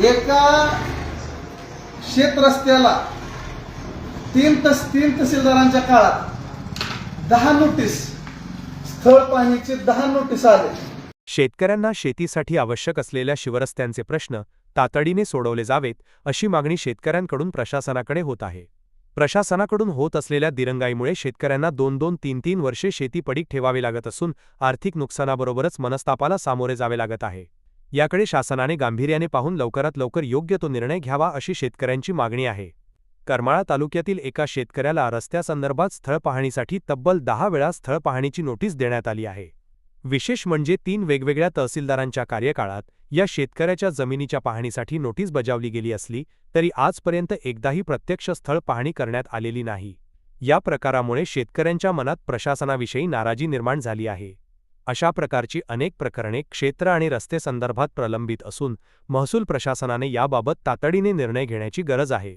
एका शेत रस्त्याला तीन तस तीन तहसीलदारांच्या काळात दहा नोटीस स्थळ पाहणीचे दहा नोटीस आले. शेतकऱ्यांना शेतीसाठी आवश्यक असलेल्या शिवरस्त्यांचे प्रश्न तातडीने सोडवले जावेत अशी मागणी शेतकऱ्यांकडून प्रशासनाकडे होत आहे. प्रशासनाकडून होत असलेल्या दिरंगाईमुळे शेतकऱ्यांना दोन दोन तीन तीन वर्षे शेती पडीक ठेवावी लागत असून आर्थिक नुकसानाबरोबरच मनस्तापाला सामोरे जावे लागत आहे. याकडे शासनाने गांभीर्याने पाहून लवकरात लवकर योग्य तो निर्णय घ्यावा अशी शेतकऱ्यांची मागणी आहे. करमाळा तालुक्यातील एका शेतकऱ्याला रस्त्यासंदर्भात स्थळ पाहणीसाठी तब्बल दहा वेळा स्थळ पाहणीची नोटीस देण्यात आली आहे. विशेष म्हणजे तीन वेगवेगळ्या तहसीलदारांच्या कार्यकाळात या शेतकऱ्याच्या जमिनीच्या पाहणीसाठी नोटीस बजावली गेली असली तरी आजपर्यंत एकदाही प्रत्यक्ष स्थळ पाहणी करण्यात आलेली नाही. या प्रकारामुळे शेतकऱ्यांच्या मनात प्रशासनाविषयी नाराजी निर्माण झाली आहे. अशा प्रकारची अनेक प्रकरणे क्षेत्र आणि रस्ते संदर्भात प्रलंबित असून महसूल प्रशासनाने याबाबत तातडीने निर्णय घेण्याची गरज आहे.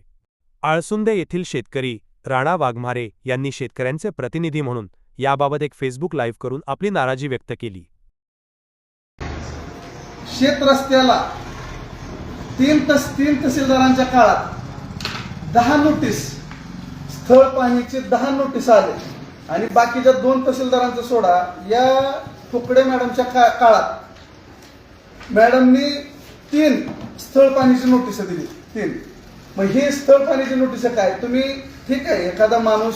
आळसुंदे येथील शेतकरी राणा वाघमारे यांनी शेतकऱ्यांचे प्रतिनिधी म्हणून याबाबत एक फेसबुक लाईव्ह करून आपली नाराजी व्यक्त केली. शेतरस्त्याला तीन तस तीन तहसीलदारांच्या काळात दहा नोटीस स्थळ पाहणीचे दहा नोटीस आले आणि बाकीच्या दोन तहसीलदारांचं सोडा या तुकडे मॅडमच्या का काळात. मॅडमनी तीन स्थळ पाण्याची नोटीस दिली. तीन. मग ही स्थळ पाण्याची नोटीस काय? तुम्ही ठीक आहे एखादा माणूस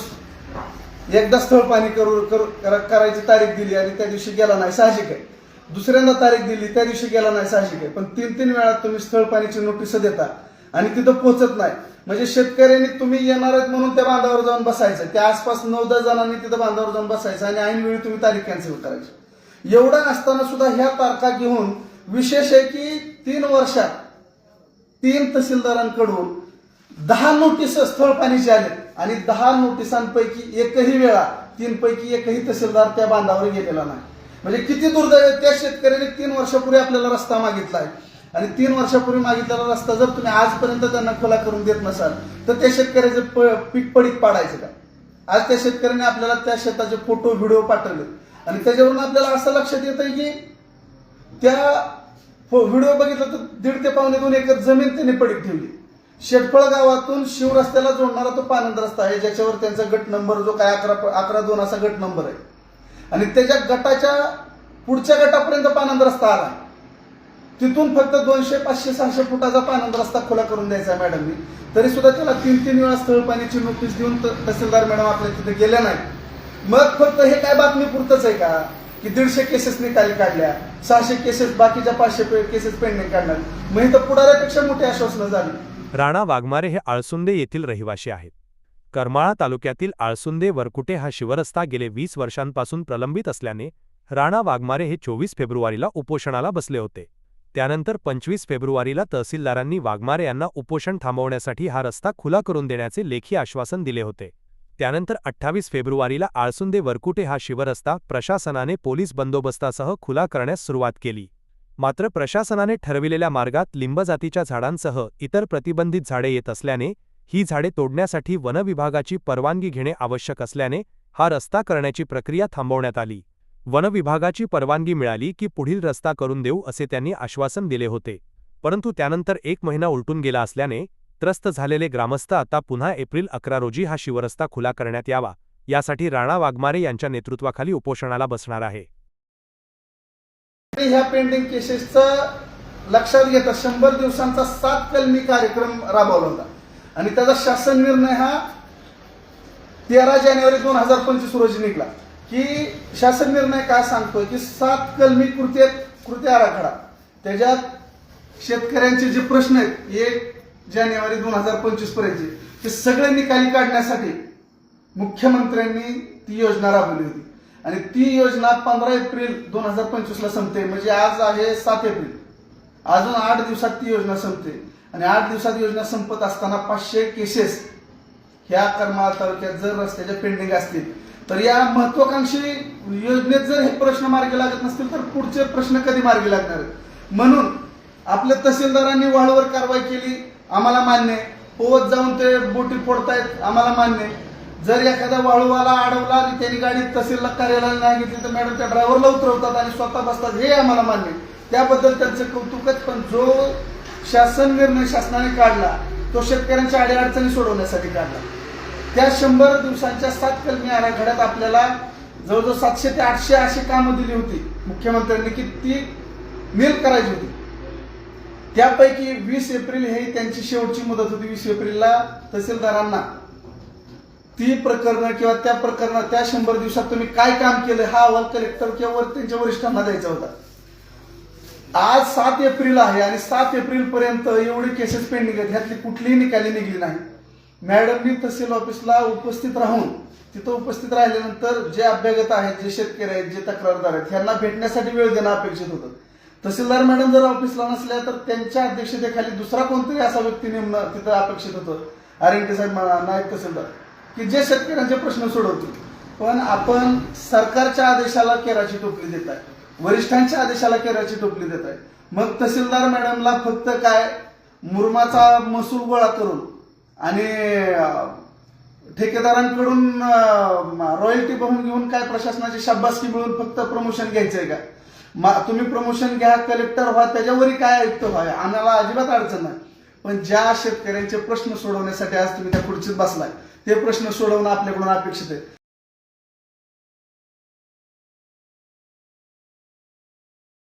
एकदा स्थळ पाणी करू करू करायची तारीख दिली आणि त्या दिवशी गेला नाही साहजिक आहे. दुसऱ्यांदा तारीख दिली त्या दिवशी गेला नाही साहजिक आहे. पण तीन तीन वेळा तुम्ही स्थळ पाणीची नोटीस देता आणि तिथं पोहोचत नाही. म्हणजे शेतकऱ्यांनी तुम्ही येणार आहेत म्हणून त्या बांधावर जाऊन बसायचं. त्या आसपास नऊ दहा जणांनी तिथं बांधावर जाऊन बसायचं आणि ऐनवेळी तुम्ही तारीख कॅन्सल करायची. एवढं नसताना सुद्धा ह्या तारखा घेऊन विशेष आहे की तीन वर्षात तीन तहसीलदारांकडून दहा नोटीस स्थळ पाणीचे आले आणि दहा नोटिसांपैकी एकही वेळा तीन पैकी एकही तहसीलदार त्या बांधावर गेलेला नाही. म्हणजे किती दुर्दैव त्या शेतकऱ्याने तीन वर्षापूर्वी आपल्याला रस्ता मागितला आहे आणि तीन वर्षापूर्वी मागितलेला रस्ता जर तुम्ही आजपर्यंत त्यांना खुला करून देत नसाल तर त्या शेतकऱ्याचे पीक पडीत पाडायचं का? आज त्या शेतकऱ्याने आपल्याला त्या शेताचे फोटो व्हिडिओ पाठवले. आणि त्याच्यावरून आपल्याला असं लक्षात येतं की त्या व्हिडिओ बघितला तर दीड ते पावणे दोन एकर जमीन त्यांनी पडीत ठेवली. शेटफळ गावातून शिवरस्त्याला जोडणारा तो पानंद रस्ता आहे ज्याच्यावर त्यांचा गट नंबर जो काय अकरा अकरा दोन असा गट नंबर आहे. आणि त्याच्या गटाच्या पुढच्या गटापर्यंत पानंद रस्ता आला. तिथून फक्त दोनशे पाचशे सहाशे फुटाचा पानंद रस्ता खुला करून द्यायचा आहे मॅडमनी. तरी सुद्धा त्याला तीन तीन वेळा स्थळ पाण्याची नोटीस देऊन तहसीलदार मॅडम आपल्या तिथे गेल्या नाही मग फक्त हे काय बातमी पुरतच आहे का? की दीडशे केसेस निकाली काढल्या सहाशे केसेस बाकीच्या पाचशे केसेस पेंडिंग काढणार मग हे तर पुढाऱ्यापेक्षा मोठी आश्वासनं झाली. राणा वाघमारे हे आळसुंदे येथील रहिवासी आहेत. करमाळा तालुक्यातील आळसुंदे वरकुटे हा शिवरस्ता गेले वीस वर्षांपासून प्रलंबित असल्याने राणा वाघमारे हे चोवीस फेब्रुवारीला उपोषणाला बसले होते. त्यानंतर पंचवीस फेब्रुवारीला तहसीलदारांनी वाघमारे यांना उपोषण थांबवण्यासाठी हा रस्ता खुला करून देण्याचे लेखी आश्वासन दिले होते. त्यानंतर अठ्ठावीस फेब्रुवारीला आळसुंदे वरकुटे हा शिवरस्ता प्रशासनाने पोलीस बंदोबस्तासह खुला करण्यास सुरुवात केली. मात्र प्रशासनाने ठरविलेल्या मार्गात लिंबजातीच्या झाडांसह इतर प्रतिबंधित झाडे येत असल्याने ही झाडे तोडण्यासाठी वनविभागाची परवानगी घेणे आवश्यक असल्याने हा रस्ता करण्याची प्रक्रिया थांबवण्यात आली. वनविभागाची परवानगी मिळाली की पुढील रस्ता करून देऊ असे त्यांनी आश्वासन दिले होते. परंतु त्यानंतर एक महिना उलटून गेला असल्याने त्रस्त झालेले ग्रामस्थ आता पुन्हा एप्रिल अकरा रोजी हा शिवरस्ता खुला करण्यात यावा यासाठी राणा वाघमारे यांच्या नेतृत्वाखाली उपोषणाला बसणार आहे. ह्या पेंडिंग केसेसचं लक्षात घेता शंभर दिवसांचा सात कलमी कार्यक्रम राबवला होता. आणि त्याचा शासन निर्णय हा तेरा जानेवारी दोन हजार पंचवीस रोजी निघला. की शासन निर्णय काय सांगतोय? की सात कलमी कृती कृती आराखडा. त्याच्यात शेतकऱ्यांचे जे प्रश्न आहेत एक जानेवारी दोन हजार पंचवीस पर्यंतचे. ते सगळे निकाली काढण्यासाठी मुख्यमंत्र्यांनी ती योजना राबवली होती. आणि ती योजना पंधरा एप्रिल दोन हजार पंचवीस ला संपते. म्हणजे आज आहे सात एप्रिल. अजून आठ दिवसात ती योजना संपते. आणि आठ दिवसात योजना संपत असताना पाचशे केसेस ह्या करमाळा तालुक्यात जर रस्त्याच्या पेंडिंग असतील तर या महत्वाकांक्षी योजनेत जर हे प्रश्न मार्गी लागत नसतील तर पुढचे प्रश्न कधी मार्गी लागणार म्हणून आपल्या तहसीलदारांनी वाळूवर कारवाई केली. आम्हाला मान्य आहे. पोवत जाऊन ते बोटी फोडतायत आम्हाला मान्य आहे. जर एखादा वाळूवाला अडवला आणि त्यांनी गाडी तहसील कार्यालयाला नाही घेतली तर मॅडम त्या ड्रायव्हरला उतरवतात आणि स्वतः बसतात. हे आम्हाला मान्य आहे. त्याबद्दल त्यांचं कौतुकच पण जो शासन निर्णय शासनाने काढला तो शेतकऱ्यांच्या अडीअडचणी सोडवण्यासाठी काढला. त्या शंभर दिवसांच्या सात कलमी आराखड्यात आपल्याला जवळजवळ सातशे ते आठशे अशी कामं दिली होती. मुख्यमंत्र्यांनी की ती नील करायची होती. त्यापैकी वीस एप्रिल हे त्यांची शेवटची मुदत होती वीस एप्रिलला तहसीलदारांना. ती प्रकरणं किंवा त्या प्रकरणात त्या शंभर दिवसात तुम्ही काय काम केलं हा अहवाल कलेक्टर किंवा त्यांच्या वरिष्ठांना द्यायचा होता. आज सात एप्रिल आहे आणि सात एप्रिल पर्यंत एवढी केसेस पेंडिंग आहेत ह्यातली कुठलीही निकाली निघली नाही. मॅडमनी तहसील ऑफिसला उपस्थित राहून तिथं उपस्थित राहिल्यानंतर जे अभ्यागत आहेत जे शेतकरी आहेत जे तक्रारदार आहेत ह्यांना भेटण्यासाठी वेळ देणं अपेक्षित होतं. तहसीलदार मॅडम जर ऑफिसला नसल्या तर त्यांच्या अध्यक्षतेखाली दुसरा कोणतरी असा व्यक्ती नेमणं तिथं अपेक्षित होतं. आर एन टी साहेब म्हणा, नायब तहसीलदार. की जे शेतकऱ्यांचे प्रश्न सोडवतील. पण आपण सरकारच्या आदेशाला केराची टोपली देत आहे वरिष्ठांच्या आदेशाला केराची टोपली देत आहे मग तहसीलदार मॅडमला फक्त काय? मुरमाचा महसूल गोळा करून आणि ठेकेदारांकडून रॉयल्टी बघून घेऊन काय प्रशासनाची शाब्बासकी मिळून फक्त प्रमोशन घ्यायचंय का? तुम्ही प्रमोशन घ्या कलेक्टर व्हा त्याच्यावरही काय आयुक्त व्हा आम्हाला अजिबात अडचण नाही. पण ज्या शेतकऱ्यांचे प्रश्न सोडवण्यासाठी आज तुम्ही त्या खुर्चीत बसलाय ते प्रश्न सोडवणं आपल्याकडून अपेक्षित आहे.